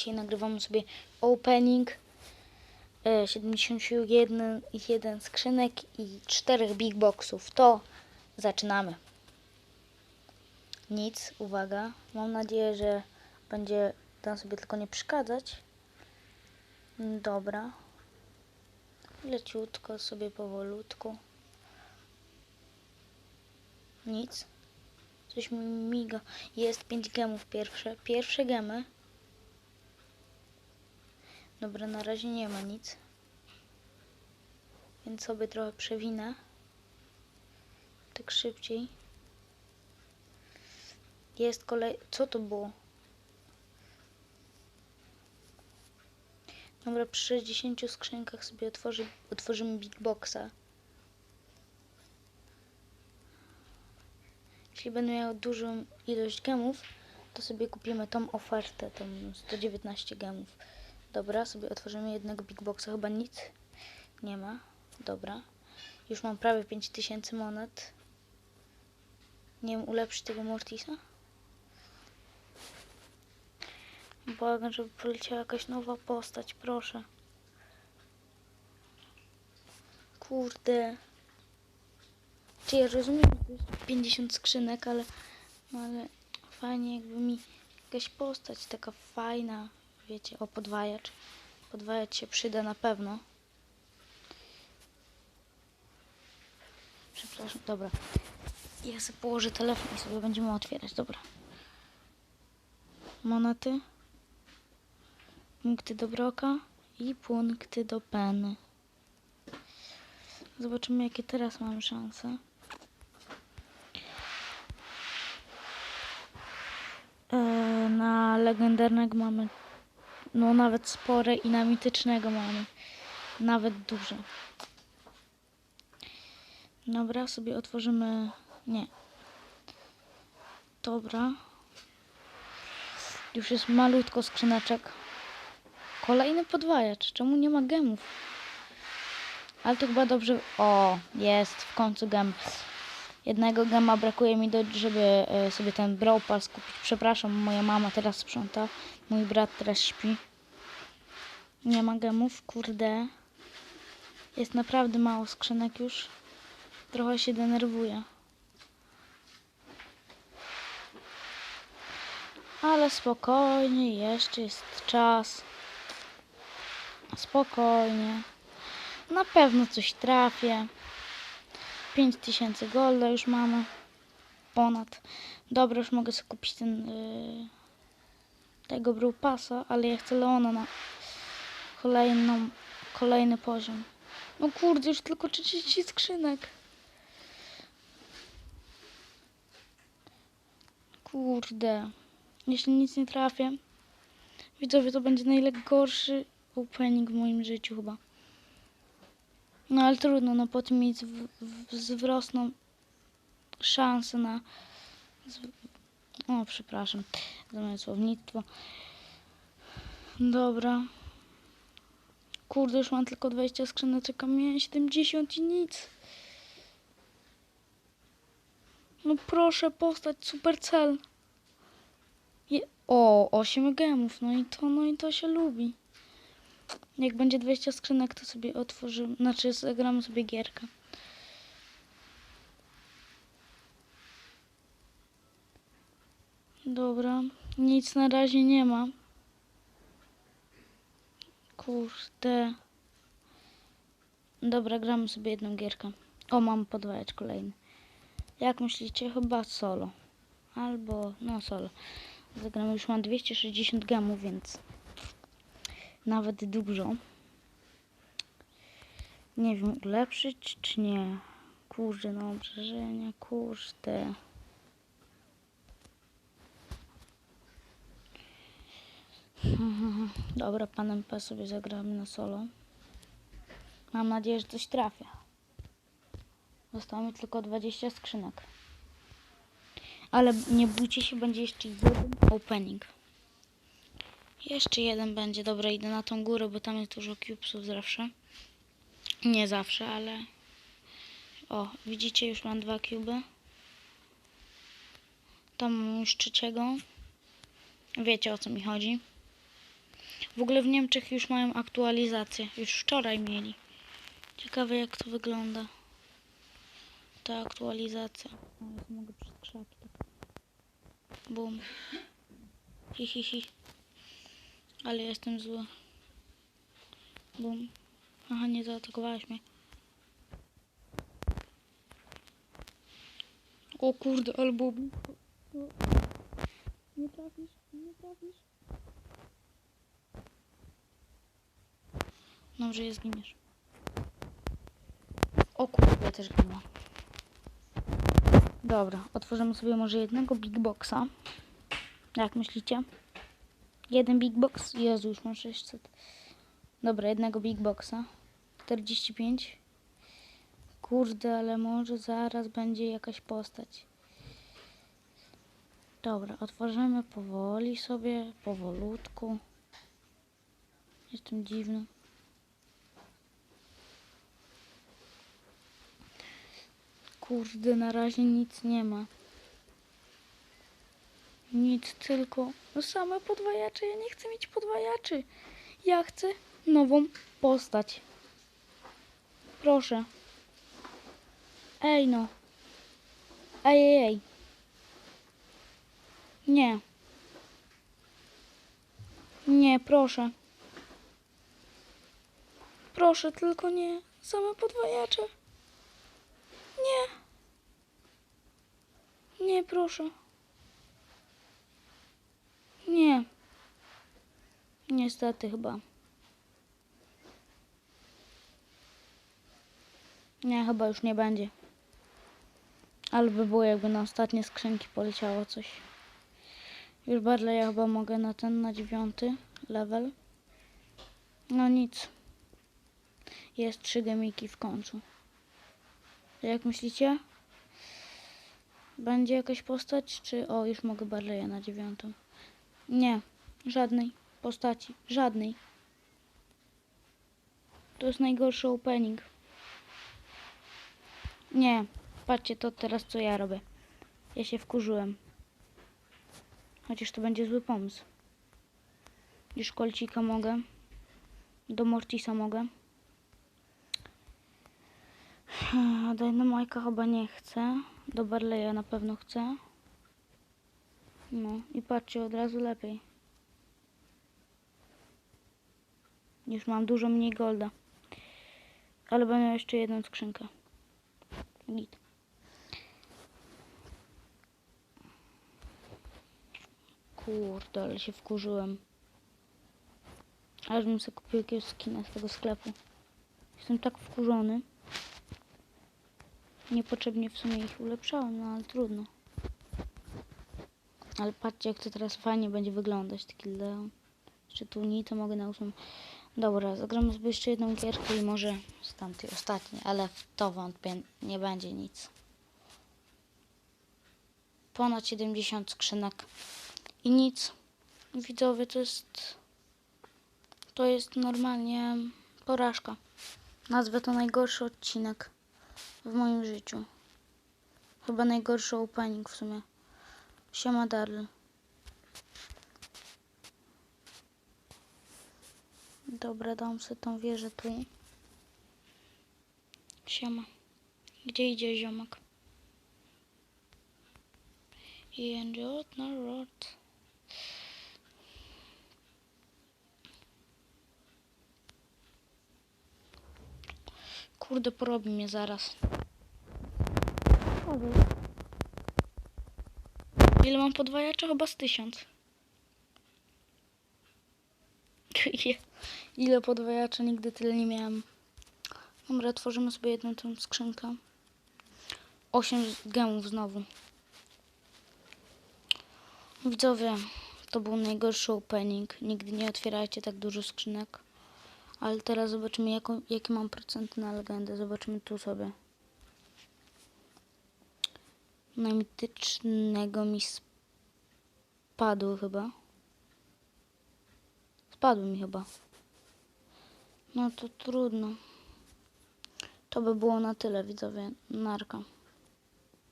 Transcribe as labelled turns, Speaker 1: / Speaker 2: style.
Speaker 1: dzisiaj nagrywamy sobie opening e, 71 jeden skrzynek i 4 big boxów. To zaczynamy. Nic, uwaga. Mam nadzieję, że będzie tam sobie tylko nie przeszkadzać. Dobra. Leciutko sobie powolutku. Nic. Coś mi miga. Jest 5 gemów pierwsze. Pierwsze gemy. Dobra, na razie nie ma nic. Więc sobie trochę przewinę. Tak szybciej. Jest kolej... Co to było? Dobra, przy 60 skrzynkach sobie otworzy, otworzymy Big Boxa. Jeśli będę miał dużą ilość gemów, to sobie kupimy tą ofertę, tą 119 gemów. Dobra, sobie otworzymy jednego Big Boxa, chyba nic nie ma. Dobra. Już mam prawie 5000 monet. Nie wiem, ulepszyć tego Mortisa? Błagam, żeby poleciała jakaś nowa postać, proszę. Kurde. Czy ja rozumiem, że jest 50 skrzynek, ale, no ale fajnie jakby mi jakaś postać taka fajna, wiecie, o podwajacz. Podwajacz się przyda na pewno. Przepraszam, dobra. Ja sobie położę telefon i sobie będziemy otwierać, dobra. Monety. Punkty do broka i punkty do peny. Zobaczymy, jakie teraz mamy szanse. Eee, na legendarnego mamy no nawet spore i na mitycznego mamy nawet duże. Dobra, sobie otworzymy... Nie. Dobra. Już jest malutko skrzyneczek. Kolejny podwajacz. Czemu nie ma gemów? Ale to chyba dobrze... O, jest w końcu gem. Jednego gema brakuje mi, do, żeby e, sobie ten Brawl Pass kupić. Przepraszam, moja mama teraz sprząta. Mój brat teraz śpi. Nie ma gemów, kurde. Jest naprawdę mało skrzynek już. Trochę się denerwuję. Ale spokojnie, jeszcze jest czas. Spokojnie. Na pewno coś trafię. 5000 golda już mamy. Ponad. Dobra, już mogę sobie kupić ten yy, tego Brawl Passa, ale ja chcę Leona na kolejną, kolejny poziom. No kurde, już tylko 30 skrzynek. Kurde. Jeśli nic nie trafię, widzowie, to będzie najgorszy opening w moim życiu chyba. No ale trudno, no po tym w- wzrosną szansę na... O, przepraszam, za moje słownictwo. Dobra. Kurde, już mam tylko 20 skrzyneczek, a miałem 70 i nic. No proszę, postać Supercell. Je o, 8 gemów, no i to, no i to się lubi. Jak będzie 20 skrzynek, to sobie otworzymy, znaczy zagramy sobie gierkę. Dobra, nic na razie nie ma. Kurde. Dobra, gramy sobie jedną gierkę. O, mam podwajacz kolejny. Jak myślicie? Chyba solo. Albo, no solo. Zagramy, już mam 260 gemów, więc nawet dużo. Nie wiem, ulepszyć czy nie. Kurde, no obrażenia, kurde. Dobra, panem P sobie zagramy na solo. Mam nadzieję, że coś trafia. Zostało mi tylko 20 skrzynek. Ale nie bójcie się, będzie jeszcze jeden opening. Jeszcze jeden będzie. Dobra, idę na tą górę, bo tam jest dużo cubesów zawsze. Nie zawsze, ale... O, widzicie, już mam dwa cuby. Tam mam już trzeciego. Wiecie, o co mi chodzi. W ogóle w Niemczech już mają aktualizację. Już wczoraj mieli. Ciekawe jak to wygląda. Ta aktualizacja. O, ja mogę przez krzaki. Bum. Hi, hi, hi. Ale jestem zły. Bum. Aha, nie zaatakowałaś mnie. O kurde, albo... Nie trafisz, nie trafisz. Dobrze, jest giniesz. O kurde, ja też ginę. Dobra, otworzymy sobie może jednego big boxa. Jak myślicie? Jeden big box? Jezu, już mam 600. Dobra, jednego big boxa. 45. Kurde, ale może zaraz będzie jakaś postać. Dobra, otworzymy powoli sobie, powolutku. Jestem dziwny. Kurde, na razie nic nie ma. Nic, tylko no same podwajacze. Ja nie chcę mieć podwajaczy. Ja chcę nową postać. Proszę. Ej no. Ej, ej, ej. Nie. Nie, proszę. Proszę, tylko nie. Same podwajacze. Nie. Nie, proszę. Nie. Niestety chyba. Nie, chyba już nie będzie. Ale by było jakby na ostatnie skrzynki poleciało coś. Już bardziej ja chyba mogę na ten, na dziewiąty level. No nic. Jest trzy gemiki w końcu. Jak myślicie? Będzie jakaś postać, czy... O, już mogę Barleya na dziewiątą. Nie, żadnej postaci. Żadnej. To jest najgorszy opening. Nie, patrzcie to teraz co ja robię. Ja się wkurzyłem. Chociaż to będzie zły pomysł. Już kolcika mogę. Do Mortisa mogę. A Dynamajka chyba nie chcę. Do Barleya na pewno chcę. No i patrzcie, od razu lepiej. Już mam dużo mniej golda. Ale będę jeszcze jedną skrzynkę. Git. Kurde, ale się wkurzyłem. Aż bym sobie kupił jakiegoś skina z tego sklepu. Jestem tak wkurzony. Niepotrzebnie w sumie ich ulepszałem, no ale trudno. Ale patrzcie jak to teraz fajnie będzie wyglądać taki Leon. Jeszcze tu nie, to mogę na ósmą. Dobra, zagramy sobie jeszcze jedną gierkę i może z tamtej ostatniej, ale w to wątpię, nie będzie nic. Ponad 70 skrzynek i nic. Widzowie, to jest to jest normalnie porażka. Nazwę to najgorszy odcinek w moim życiu. Chyba najgorszy opening w sumie. Siema Darl. Dobra, dam sobie tą wieżę tu. Siema. Gdzie idzie ziomek? Jędziot na rot. Kurde, porobi mnie zaraz. Ile mam podwajacza? Chyba z tysiąc. Ile podwajacza? Nigdy tyle nie miałem. Dobra, tworzymy sobie jedną tą skrzynkę. Osiem gemów znowu. Widzowie, to był najgorszy opening. Nigdy nie otwierajcie tak dużo skrzynek. Ale teraz zobaczymy, jaką, jakie mam procenty na legendę. Zobaczymy tu sobie. Najmitycznego mi spadły chyba. Spadły mi chyba. No to trudno. To by było na tyle, widzowie. Narka.